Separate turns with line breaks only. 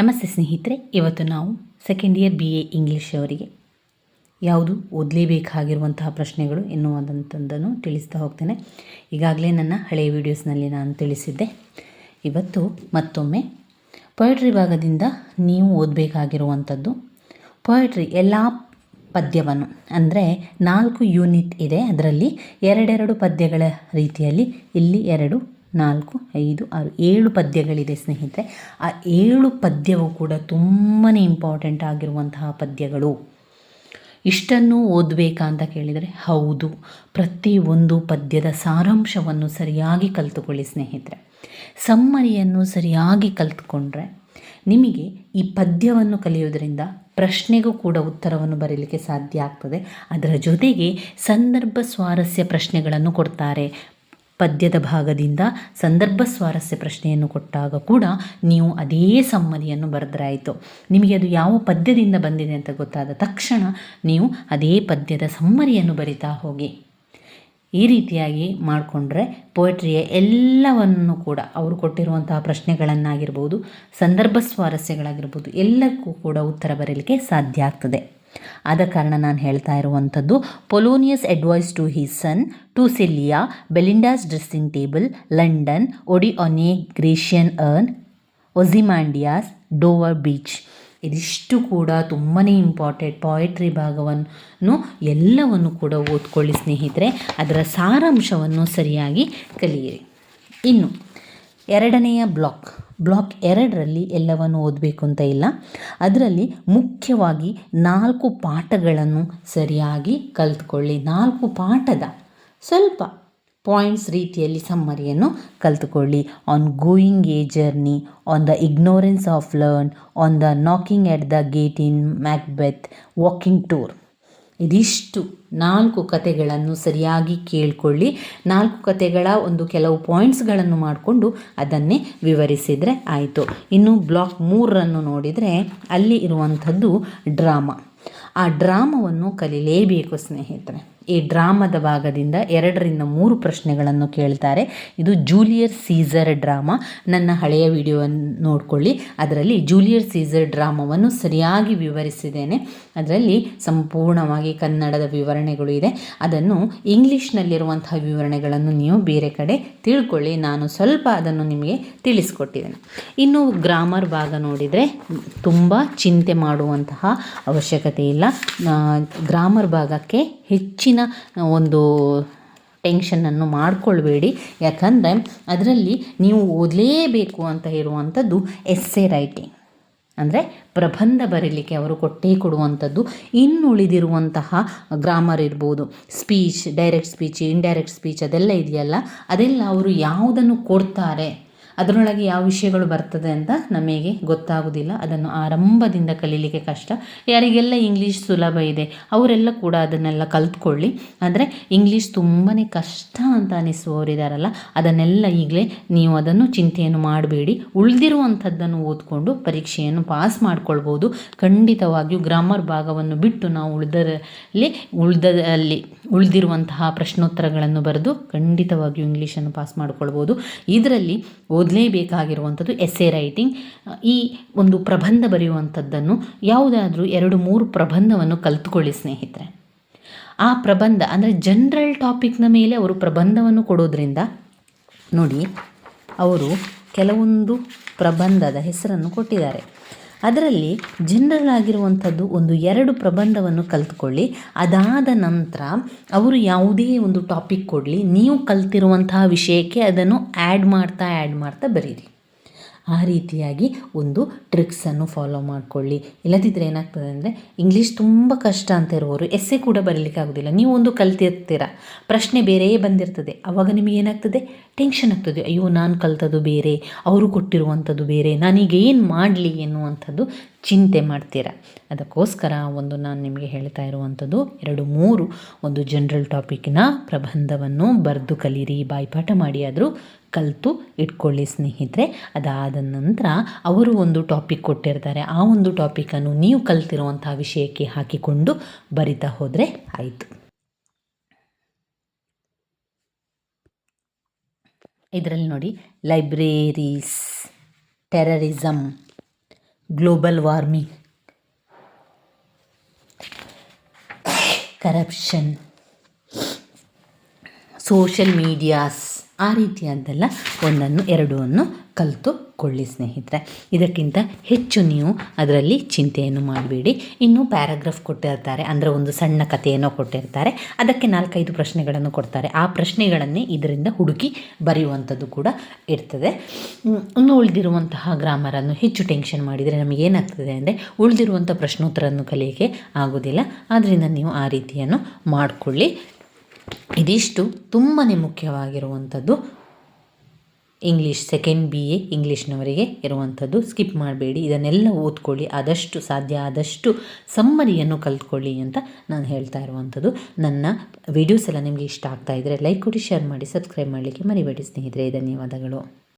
ನಮಸ್ತೆ ಸ್ನೇಹಿತರೆ, ಇವತ್ತು ನಾವು second year B A English ಅವರಿಗೆ ಯಾವುದು ಓದಲೇಬೇಕಾಗಿರುವಂತಹ ಪ್ರಶ್ನೆಗಳು ಎನ್ನುವಂಥದ್ದನ್ನು ತಿಳಿಸ್ತಾ ಹೋಗ್ತೇನೆ. ಈಗಾಗಲೇ ನನ್ನ ಹಳೆಯ ವಿಡಿಯೋಸ್ನಲ್ಲಿ ನಾನು ತಿಳಿಸಿದ್ದೆ. ಇವತ್ತು ಮತ್ತೊಮ್ಮೆ ಪೊಯಟ್ರಿ ಭಾಗದಿಂದ ನೀವು ಓದಬೇಕಾಗಿರುವಂಥದ್ದು ಪೊಯಟ್ರಿ ಎಲ್ಲ ಪದ್ಯವನ್ನು, ಅಂದರೆ ನಾಲ್ಕು ಯೂನಿಟ್ ಇದೆ. ಅದರಲ್ಲಿ ಎರಡೆರಡು ಪದ್ಯಗಳ ರೀತಿಯಲ್ಲಿ ಇಲ್ಲಿ ಎರಡು ನಾಲ್ಕು, ಐದು, ಆರು, ಏಳು ಪದ್ಯಗಳಿದೆ ಸ್ನೇಹಿತರೆ. ಆ ಏಳು ಪದ್ಯವು ಕೂಡ ತುಂಬಾ ಇಂಪಾರ್ಟೆಂಟ್ ಆಗಿರುವಂತಹ ಪದ್ಯಗಳು. ಇಷ್ಟನ್ನು ಓದಬೇಕಾ ಅಂತ ಕೇಳಿದರೆ ಹೌದು. ಪ್ರತಿಯೊಂದು ಪದ್ಯದ ಸಾರಾಂಶವನ್ನು ಸರಿಯಾಗಿ ಕಲಿತುಕೊಳ್ಳಿ ಸ್ನೇಹಿತರೆ. ಸಮ್ಮರಿಯನ್ನು ಸರಿಯಾಗಿ ಕಲಿತುಕೊಂಡ್ರೆ ನಿಮಗೆ ಈ ಪದ್ಯವನ್ನು ಕಲಿಯೋದರಿಂದ ಪ್ರಶ್ನೆಗೂ ಕೂಡ ಉತ್ತರವನ್ನು ಬರೀಲಿಕ್ಕೆ ಸಾಧ್ಯ ಆಗ್ತದೆ. ಅದರ ಜೊತೆಗೆ ಸಂದರ್ಭ ಸ್ವಾರಸ್ಯ ಪ್ರಶ್ನೆಗಳನ್ನು ಕೊಡ್ತಾರೆ. ಪದ್ಯದ ಭಾಗದಿಂದ ಸಂದರ್ಭ ಸ್ವಾರಸ್ಯ ಪ್ರಶ್ನೆಯನ್ನು ಕೊಟ್ಟಾಗ ಕೂಡ ನೀವು ಅದೇ ಸಮ್ಮತಿಯನ್ನು ಬರೆದ್ರಾಯಿತು ನಿಮಗೆ ಅದು ಯಾವ ಪದ್ಯದಿಂದ ಬಂದಿದೆ ಅಂತ ಗೊತ್ತಾದ ತಕ್ಷಣ ನೀವು ಅದೇ ಪದ್ಯದ ಸಮ್ಮರಿಯನ್ನು ಬರಿತಾ ಹೋಗಿ. ಈ ರೀತಿಯಾಗಿ ಮಾಡಿಕೊಂಡ್ರೆ ಪೋಯೆಟ್ರಿಯ ಎಲ್ಲವನ್ನು ಕೂಡ ಅವರು ಕೊಟ್ಟಿರುವಂತಹ ಪ್ರಶ್ನೆಗಳನ್ನಾಗಿರ್ಬೋದು, ಸಂದರ್ಭ ಸ್ವಾರಸ್ಯಗಳಾಗಿರ್ಬೋದು ಎಲ್ಲಕ್ಕೂ ಕೂಡ ಉತ್ತರ ಬರೀಲಿಕ್ಕೆ ಸಾಧ್ಯ ಆಗ್ತದೆ. ಆದ ಕಾರಣ ನಾನು ಹೇಳ್ತಾ ಇರುವಂಥದ್ದು Polonius advice to his son to Celia Belinda's dressing table London ode on a Grecian urn Ozymandias Dover beach ಇದಿಷ್ಟು ಕೂಡ ತುಂಬಾ ಇಂಪಾರ್ಟೆಂಟ್ ಪಾಯಿಟ್ರಿ ಭಾಗವನ್ನು ಎಲ್ಲವನ್ನು ಕೂಡ ಓದ್ಕೊಳ್ಳಿ ಸ್ನೇಹಿತರೆ. ಅದರ ಸಾರಾಂಶವನ್ನು ಸರಿಯಾಗಿ ಕಲಿಯಿರಿ. ಇನ್ನು ಎರಡನೆಯ ಬ್ಲಾಕ್. ಬ್ಲಾಕ್ ಎರಡರಲ್ಲಿ ಎಲ್ಲವನ್ನು ಓದಬೇಕು ಅಂತ ಇಲ್ಲ. ಅದರಲ್ಲಿ ಮುಖ್ಯವಾಗಿ ನಾಲ್ಕು ಪಾಠಗಳನ್ನು ಸರಿಯಾಗಿ ಕಲಿತ್ಕೊಳ್ಳಿ. ನಾಲ್ಕು ಪಾಠದ ಸ್ವಲ್ಪ ಪಾಯಿಂಟ್ಸ್ ರೀತಿಯಲ್ಲಿ ಸಮ್ಮರಿಯನ್ನು ಕಲಿತುಕೊಳ್ಳಿ. On going a journey on the ignorance of learn on the knocking at the gate in Macbeth walking tour ಇದಿಷ್ಟು ನಾಲ್ಕು ಕತೆಗಳನ್ನು ಸರಿಯಾಗಿ ಕೇಳಿಕೊಳ್ಳಿ. ನಾಲ್ಕು ಕತೆಗಳ ಒಂದು ಕೆಲವು ಪಾಯಿಂಟ್ಸ್ಗಳನ್ನು ಮಾಡಿಕೊಂಡು ಅದನ್ನೇ ವಿವರಿಸಿದರೆ ಆಯಿತು. ಇನ್ನು ಬ್ಲಾಕ್ ಮೂರನ್ನು ನೋಡಿದರೆ ಅಲ್ಲಿ ಇರುವಂಥದ್ದು ಡ್ರಾಮಾ. ಆ ಡ್ರಾಮವನ್ನು ಕಲಿಲೇಬೇಕು ಸ್ನೇಹಿತರೆ. ಈ ಡ್ರಾಮದ ಭಾಗದಿಂದ ಎರಡರಿಂದ ಮೂರು ಪ್ರಶ್ನೆಗಳನ್ನು ಕೇಳ್ತಾರೆ. ಇದು ಜೂಲಿಯರ್ ಸೀಸರ್ ಡ್ರಾಮಾ. ನನ್ನ ಹಳೆಯ ವಿಡಿಯೋವನ್ನು ನೋಡಿಕೊಳ್ಳಿ. ಅದರಲ್ಲಿ ಜೂಲಿಯರ್ ಸೀಸರ್ ಡ್ರಾಮಾವನ್ನು ಸರಿಯಾಗಿ ವಿವರಿಸಿದ್ದೇನೆ. ಅದರಲ್ಲಿ ಸಂಪೂರ್ಣವಾಗಿ ಕನ್ನಡದ ವಿವರಣೆಗಳು ಇದೆ. ಅದನ್ನು ಇಂಗ್ಲೀಷ್ನಲ್ಲಿರುವಂತಹ ವಿವರಣೆಗಳನ್ನು ನೀವು ಬೇರೆ ಕಡೆ ತಿಳ್ಕೊಳ್ಳಿ. ನಾನು ಸ್ವಲ್ಪ ಅದನ್ನು ನಿಮಗೆ ತಿಳಿಸ್ಕೊಟ್ಟಿದ್ದೇನೆ. ಇನ್ನು ಗ್ರಾಮರ್ ಭಾಗ ನೋಡಿದರೆ ತುಂಬ ಚಿಂತೆ ಮಾಡುವಂತಹ ಅವಶ್ಯಕತೆ ಇಲ್ಲ. ಗ್ರಾಮರ್ ಭಾಗಕ್ಕೆ ಹೆಚ್ಚಿನ ಒಂದು ಟೆನ್ಷನನ್ನು ಮಾಡಿಕೊಳ್ಬೇಡಿ. ಯಾಕಂದರೆ ಅದರಲ್ಲಿ ನೀವು ಓದಲೇಬೇಕು ಅಂತ ಇರುವಂಥದ್ದು ಎಸ್ಸೆ ರೈಟಿಂಗ್ ಅಂದರೆ ಪ್ರಬಂಧ ಬರೀಲಿಕ್ಕೆ ಅವರು ಕೊಟ್ಟೇ ಕೊಡುವಂಥದ್ದು. ಇನ್ನುಳಿದಿರುವಂತಹ ಗ್ರಾಮರ್ ಇರ್ಬೋದು speech direct speech indirect speech ಅದೆಲ್ಲ ಇದೆಯಲ್ಲ, ಅದೆಲ್ಲ ಅವರು ಯಾವುದನ್ನು ಕೊಡ್ತಾರೆ? ಅದರೊಳಗೆ ಯಾವ ವಿಷಯಗಳು ಬರ್ತದೆ ಅಂತ ನಮಗೆ ಗೊತ್ತಾಗೋದಿಲ್ಲ. ಅದನ್ನು ಆರಂಭದಿಂದ ಕಲೀಲಿಕ್ಕೆ ಕಷ್ಟ. ಯಾರಿಗೆಲ್ಲ ಇಂಗ್ಲೀಷ್ ಸುಲಭ ಇದೆ, ಅವರೆಲ್ಲ ಕೂಡ ಅದನ್ನೆಲ್ಲ ಕಲ್ತ್ಕೊಳ್ಳಿ. ಆದರೆ ಇಂಗ್ಲೀಷ್ ತುಂಬಾ ಕಷ್ಟ ಅಂತ ಅನಿಸುವವರಿದಾರಲ್ಲ ಅದನ್ನೆಲ್ಲ ಈಗಲೇ ನೀವು ಅದನ್ನು ಚಿಂತೆಯನ್ನು ಮಾಡಬೇಡಿ. ಉಳಿದಿರುವಂಥದ್ದನ್ನು ಓದ್ಕೊಂಡು ಪರೀಕ್ಷೆಯನ್ನು ಪಾಸ್ ಮಾಡ್ಕೊಳ್ಬೋದು. ಖಂಡಿತವಾಗಿಯೂ ಗ್ರಾಮರ್ ಭಾಗವನ್ನು ಬಿಟ್ಟು ನಾವು ಉಳಿದರಲ್ಲಿ ಉಳಿದಲ್ಲಿ ಉಳಿದಿರುವಂತಹ ಪ್ರಶ್ನೋತ್ತರಗಳನ್ನು ಬರೆದು ಖಂಡಿತವಾಗಿಯೂ ಇಂಗ್ಲೀಷನ್ನು ಪಾಸ್ ಮಾಡ್ಕೊಳ್ಬೋದು. ಇದರಲ್ಲಿ ಓದಲೇಬೇಕಾಗಿರುವಂಥದ್ದು ಎಸ್ಸೆ ರೈಟಿಂಗ್ ಈ ಒಂದು ಪ್ರಬಂಧ ಬರೆಯುವಂಥದ್ದನ್ನು ಯಾವುದಾದ್ರೂ ಎರಡು ಮೂರು ಪ್ರಬಂಧವನ್ನು ಕಲ್ತ್ಕೊಳ್ಳಿ ಸ್ನೇಹಿತರೆ. ಆ ಪ್ರಬಂಧ ಅಂದರೆ ಜನರಲ್ ಟಾಪಿಕ್ನ ಮೇಲೆ ಅವರು ಪ್ರಬಂಧವನ್ನು ಕೊಡೋದ್ರಿಂದ ನೋಡಿ, ಅವರು ಕೆಲವೊಂದು ಪ್ರಬಂಧದ ಹೆಸರನ್ನು ಕೊಟ್ಟಿದ್ದಾರೆ. ಅದರಲ್ಲಿ ಜನರಲ್ ಆಗಿರುವಂಥದ್ದು ಒಂದು ಎರಡು ಪ್ರಬಂಧವನ್ನು ಕಲ್ತ್ಕೊಳ್ಳಿ. ಅದಾದ ನಂತರ ಅವರು ಯಾವುದೇ ಒಂದು ಟಾಪಿಕ್ ಕೊಡಲಿ. ನೀವು ಕಲ್ತಿರುವಂತಹ ವಿಷಯಕ್ಕೆ ಅದನ್ನು ಆ್ಯಡ್ ಮಾಡ್ತಾ ಆ್ಯಡ್ ಮಾಡ್ತಾ ಬರೀರಿ. ಆ ರೀತಿಯಾಗಿ ಒಂದು ಟ್ರಿಕ್ಸನ್ನು ಫಾಲೋ ಮಾಡಿಕೊಳ್ಳಿ. ಇಲ್ಲದಿದ್ದರೆ ಏನಾಗ್ತದೆ ಅಂದರೆ ಇಂಗ್ಲೀಷ್ ತುಂಬ ಕಷ್ಟ ಅಂತ ಇರುವವರು ಎಸ್ಸೆ ಕೂಡ ಬರಲಿಕ್ಕಾಗೋದಿಲ್ಲ ನೀವು ಒಂದು ಕಲ್ತಿರ್ತೀರ. ಪ್ರಶ್ನೆ ಬೇರೆಯೇ ಬಂದಿರ್ತದೆ. ಆವಾಗ ನಿಮಗೆ ಏನಾಗ್ತದೆ? ಟೆನ್ಷನ್ ಆಗ್ತದೆ. ಅಯ್ಯೋ, ನಾನು ಕಲ್ತದ್ದು ಬೇರೆ. ಅವರು ಕೊಟ್ಟಿರುವಂಥದ್ದು ಬೇರೆ. ನಾನೀಗ ಏನು ಮಾಡಲಿ ಎನ್ನುವಂಥದ್ದು ಚಿಂತೆ ಮಾಡ್ತೀರ? ಅದಕ್ಕೋಸ್ಕರ ಒಂದು ನಾನು ನಿಮಗೆ ಹೇಳ್ತಾ ಇರುವಂಥದ್ದು, ಎರಡು ಮೂರು ಒಂದು ಜನರಲ್ ಟಾಪಿಕ್ನ ಪ್ರಬಂಧವನ್ನು ಬರೆದು ಕಲೀರಿ, ಬಾಯ್ಪಾಠ ಮಾಡಿ, ಆದರೂ ಕಲಿತು ಇಟ್ಕೊಳ್ಳಿ ಸ್ನೇಹಿತರೆ. ಅದಾದ ನಂತರ ಅವರು ಒಂದು ಟಾಪಿಕ್ ಕೊಟ್ಟಿರ್ತಾರೆ. ಆ ಒಂದು ಟಾಪಿಕನ್ನು ನೀವು ಕಲ್ತಿರುವಂಥ ವಿಷಯಕ್ಕೆ ಹಾಕಿಕೊಂಡು ಬರಿತಾ ಹೋದರೆ ಆಯಿತು. ಇದರಲ್ಲಿ ನೋಡಿ libraries terrorism global warming corruption social medias ಆ ರೀತಿಯಾದ್ದೆಲ್ಲ ಒಂದನ್ನು ಎರಡನ್ನು ಕಲಿತುಕೊಳ್ಳಿ ಸ್ನೇಹಿತರೆ. ಇದಕ್ಕಿಂತ ಹೆಚ್ಚು ನೀವು ಅದರಲ್ಲಿ ಚಿಂತೆಯನ್ನು ಮಾಡಬೇಡಿ. ಇನ್ನು ಪ್ಯಾರಾಗ್ರಾಫ್ ಕೊಟ್ಟಿರ್ತಾರೆ, ಅಂದರೆ ಒಂದು ಸಣ್ಣ ಕಥೆಯನ್ನು ಕೊಟ್ಟಿರ್ತಾರೆ. ಅದಕ್ಕೆ ನಾಲ್ಕೈದು ಪ್ರಶ್ನೆಗಳನ್ನು ಕೊಡ್ತಾರೆ. ಆ ಪ್ರಶ್ನೆಗಳನ್ನೇ ಇದರಿಂದ ಹುಡುಕಿ ಬರೆಯುವಂಥದ್ದು ಕೂಡ ಇರ್ತದೆ. ಇನ್ನು ಉಳಿದಿರುವಂತಹ ಗ್ರಾಮರನ್ನು ಹೆಚ್ಚು ಟೆನ್ಷನ್ ಮಾಡಿದರೆ ನಮಗೆ ಏನಾಗ್ತದೆ ಅಂದರೆ ಉಳಿದಿರುವಂಥ ಪ್ರಶ್ನೋತ್ತರವನ್ನು ಕಲಿಯೋಕ್ಕೆ ಆಗೋದಿಲ್ಲ ಆದ್ದರಿಂದ ನೀವು ಆ ರೀತಿಯನ್ನು ಮಾಡಿಕೊಳ್ಳಿ. ಇದಿಷ್ಟು ತುಂಬಾ ಮುಖ್ಯವಾಗಿರುವಂಥದ್ದು ಇಂಗ್ಲೀಷ್ ಸೆಕೆಂಡ್ ಬಿ ಎ ಇಂಗ್ಲೀಷ್ನವರಿಗೆ ಇರುವಂಥದ್ದು. ಸ್ಕಿಪ್ ಮಾಡಬೇಡಿ. ಇದನ್ನೆಲ್ಲ ಓದ್ಕೊಳ್ಳಿ. ಆದಷ್ಟು ಸಾಧ್ಯ ಆದಷ್ಟು ಸಮ್ಮರಿಯನ್ನು ಕಲ್ತ್ಕೊಳ್ಳಿ ಅಂತ ನಾನು ಹೇಳ್ತಾ ಇರುವಂಥದ್ದು. ನನ್ನ ವಿಡಿಯೋಸ್ ಎಲ್ಲ ನಿಮಗೆ ಇಷ್ಟ ಆಗ್ತಾ ಇದ್ದರೆ ಲೈಕ್ ಕೊಡಿ ಶೇರ್ ಮಾಡಿ ಸಬ್ಸ್ಕ್ರೈಬ್ ಮಾಡಲಿಕ್ಕೆ ಮರಿಬೇಡಿ ಸ್ನೇಹಿತರೆ. ಧನ್ಯವಾದಗಳು.